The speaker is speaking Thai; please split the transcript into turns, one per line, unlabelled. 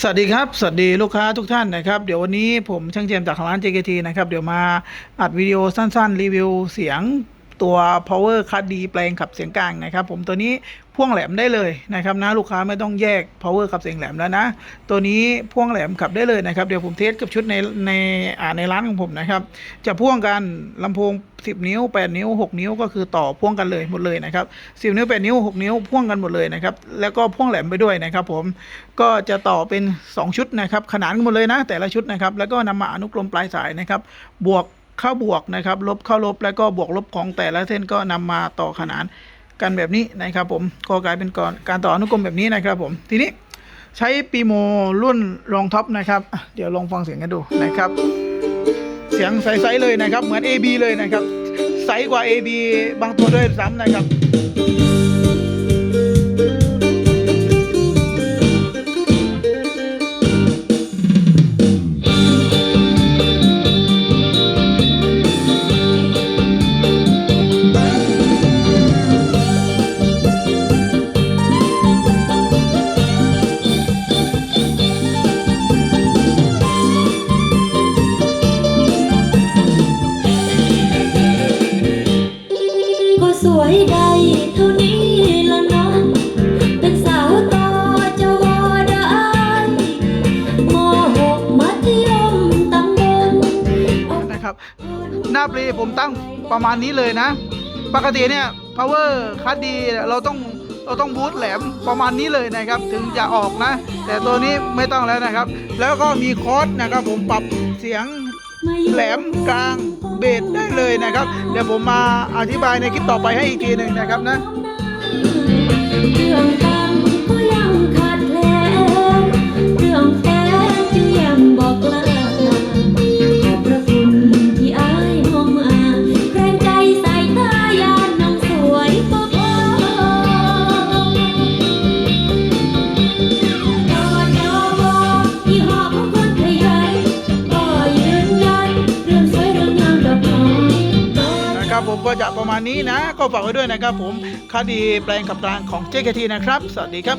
สวัสดีครับ สวัสดีลูกค้าทุกท่านนะครับ เดี๋ยววันนี้ผมช่างเจมจากร้าน JKT นะครับ เดี๋ยวมาอัดวิดีโอสั้นๆ รีวิวเสียง ตัว power card D แปลงขับเสียงกลางนะครับ ผมตัวนี้พ่วงแหลมได้เลยนะครับนะลูกค้าไม่ต้องแยก power ขับเสียงแหลมแล้วนะ ตัวนี้พ่วงแหลมขับได้เลยนะครับเดี๋ยวผมเทสกับชุดในในอ่าในร้านของผมนะครับ จะพ่วงกันลำโพง 10 นิ้ว 8 นิ้ว 6 นิ้วก็คือต่อพ่วงกันเลยหมดเลยนะครับ10 นิ้ว 8 นิ้ว 6 นิ้วพ่วงกันหมดเลยนะครับแล้วก็พ่วงแหลมไปด้วยนะครับ ผมก็จะต่อเป็น 2 ชุดนะครับขนานกันหมดเลยนะแต่ละชุดนะครับแล้วก็นำมาอนุกรมปลายสายนะครับบวก เข้าบวกนะครับ ลบเข้าลบแล้วก็บวกลบของแต่ละเส้นก็นำมาต่อขนานกันแบบนี้นะครับผมก็กลายเป็นก่อนการต่ออนุกรมแบบนี้นะครับผมทีนี้ใช้ปีโมรุ่นรองท็อปนะครับ เดี๋ยวลองฟังเสียงกันดูนะครับ เสียงใสๆเลยนะครับ เหมือน AB เลยนะครับ ใสกว่า AB บางตัวด้วยซ้ำนะครับ
วยได้เท่านี้ละเนาะเป็นสาวต่อจะวอได้มหกมัธยมตำบล
นะครับ หน้าปรีผมตั้งประมาณนี้เลยนะ ปกติเนี่ย power คัดดีเราต้องเราต้องบูทแหลมประมาณนี้เลยนะครับ ถึงจะออกนะ แต่ตัวนี้ไม่ต้องแล้วนะครับ แล้วก็มีคอร์สนะครับผมปรับเสียง แหลมกลางเบสได้เลยนะครับ เดี๋ยวผมมาอธิบายในคลิปต่อไปให้อีกทีหนึ่งนะครับนะ ผมก็จะประมาณนี้นะ ก็ฝากไว้ด้วยนะครับผมคดีแปลงขับกลางของ JKT นะครับ สวัสดีครับ